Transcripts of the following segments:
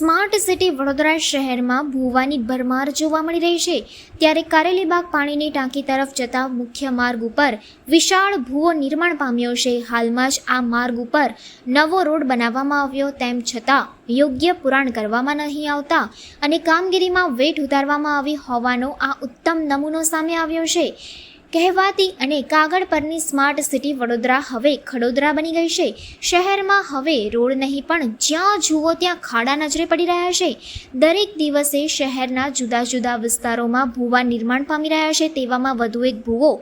Smart city Vadodara શહેરમાં ભૂવાની ભરમાર જોવા મળી રહી છે. ત્યારે કારેલીબાગ પાણીની ટાંકી તરફ જતા મુખ્ય માર્ગ ઉપર વિશાળ ભૂવો નિર્માણ પામ્યો છે. હાલમાં જ આ માર્ગ ઉપર નવો રોડ બનાવવામાં આવ્યો, તેમ છતાં યોગ્ય પુરાણ કરવામાં નહીં આવતા અને કામગીરીમાં વેટ ઉતારવામાં આવી હોવાનો આ ઉત્તમ નમૂનો સામે આવ્યો છે. કહેવાતી અને કાગળ પરની સ્માર્ટ સિટી વડોદરા હવે ખડોદરા બની ગઈ છે. શહેરમાં હવે રોડ નહીં, પણ જ્યાં જુઓ ત્યાં ખાડા નજરે પડી રહ્યા છે. દરેક દિવસે શહેરના જુદા જુદા વિસ્તારોમાં ભૂવા નિર્માણ પામી રહ્યા છે. તેવામાં વધુ એક ભૂવો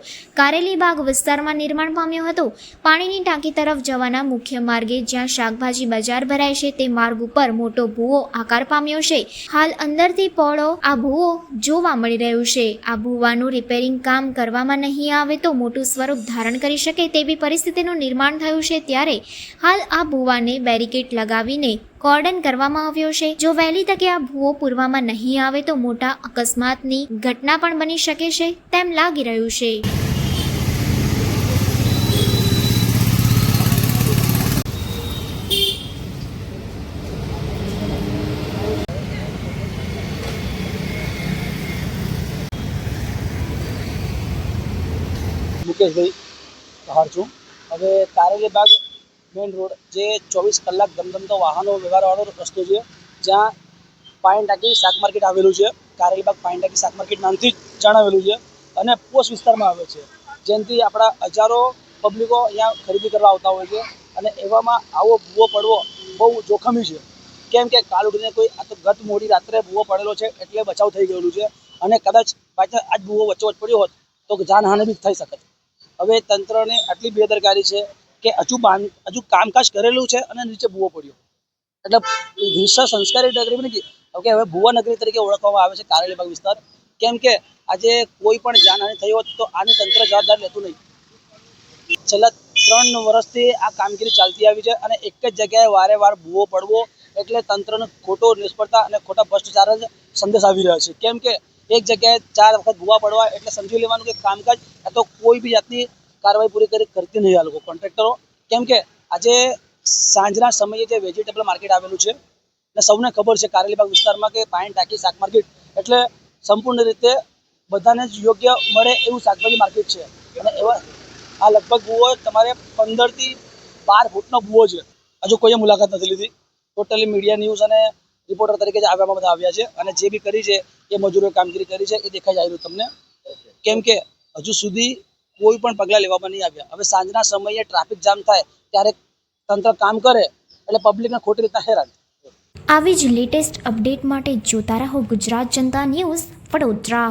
કારેલીબાગ વિસ્તારમાં નિર્માણ પામ્યો હતો. પાણીની ટાંકી તરફ જવાના મુખ્ય માર્ગે જ્યાં શાકભાજી બજાર ભરાય છે, તે માર્ગ ઉપર મોટો ભૂવો આકાર પામ્યો છે. હાલ અંદરથી પહોળો આ ભૂવો જોવા મળી રહ્યું છે. આ ભૂવાનું રિપેરિંગ કામ કરવામાં નહીં આવે તો મોટું સ્વરૂપ ધારણ કરી શકે તેવી પરિસ્થિતિનું નિર્માણ થયું છે ત્યારે હાલ આ ભૂવાને બેરિકેડ લગાવીને કોર્ડન કરવામાં આવ્યો છે. જો વહેલી તકે આ ભૂવો પૂરવામાં નહીં આવે તો મોટા અકસ્માતની ઘટના પણ બની શકે છે તેમ લાગી રહ્યું છે. મુકેશભાઈ પહાડ છું. હવે કારેલી બાગ મેઇન રોડ, જે ચોવીસ કલાક ધમધમતો વાહનો, વ્યવહારવાળો રસ્તો છે, જ્યાં પાઇન ટાંકી શાક માર્કેટ આવેલું છે. કારેલી બાગ પાઇન ટાંકી શાક માર્કેટ નામથી જણાવેલું છે અને પોસ્ટ વિસ્તારમાં આવે છે. જેનાથી આપણા હજારો પબ્લિકો અહીંયા ખરીદી કરવા આવતા હોય છે અને એવામાં આવો ભૂવો પડવો બહુ જોખમી છે. કેમ કે કાલ ઉઠીને કોઈ આ તો ગત મોડી રાત્રે ભૂવો પડેલો છે એટલે બચાવ થઈ ગયેલું છે અને કદાચ પાછળ આજ ભૂવો વચ્ચે પડ્યો હોત તો જાનહાનિ બી થઈ શકે હવે તંત્રને આટલી બેદરકારી છે કે હજુ બાંધ, હજુ કામકાજ કરેલું છે અને નીચે ભૂવો પડ્યો. એટલે વિશ્વ સંસ્કારી નગરી બની ગઈ. કે હવે ભુવા નગરી તરીકે ઓળખવામાં આવે છે કારેલીબાગ વિસ્તાર. કેમ કે આજે કોઈ પણ જાનહાનિ થઈ હોત તો આની તંત્ર જવાબદાર લેતું નહીં. છેલ્લા ત્રણ વર્ષથી આ કામગીરી ચાલતી આવી છે અને એક જ જગ્યાએ વારે વાર ભૂવો પડવો એટલે તંત્રનો ખોટો નિષ્ફળતા અને ખોટા ભ્રષ્ટાચાર જ સંદેશ આવી રહ્યા છે. કેમ કે એક જગ્યાએ ચાર વખત ભૂવા પડવા એટલે સમજી લેવાનું કે કામકાજ તો કોઈ બી જાતની કાર્યવાહી પૂરી કરી કરતી નહીં આ લોકો, કોન્ટ્રાક્ટરો. કેમ કે આજે સાંજના સમયે જે વેજીટેબલ માર્કેટ આવેલું છે, ને સૌને ખબર છે કારેલીબાગ વિસ્તારમાં કે પાણી ટાંકી શાક માર્કેટ એટલે સંપૂર્ણ રીતે બધાને જ યોગ્ય મળે એવું શાકભાજી માર્કેટ છે. અને એવા આ લગભગ ભૂવો તમારે પંદરથી બાર ફૂટનો ભૂવો છે. હજુ કોઈએ મુલાકાત નથી લીધી. ટોટલી મીડિયા ન્યૂઝ અને રિપોર્ટર તરીકે જ આવ્યા બધા આવ્યા છે. અને જે બી કરી છે એ મજૂરોએ કામગીરી કરી છે એ દેખાઈ જાય તમને. કેમ કે હજુ સુધી કોઈ પણ પગલાં લેવામાં નહીં આવ્યા. હવે સાંજના સમયે ટ્રાફિક જામ થાય ત્યારે તંત્ર કામ કરે એટલે પબ્લિકને ખોટી રીતના હેરાન આવી જ લેટેસ્ટ અપડેટ માટે જોતા રહો ગુજરાત જનતા ન્યૂઝ વડોદરા.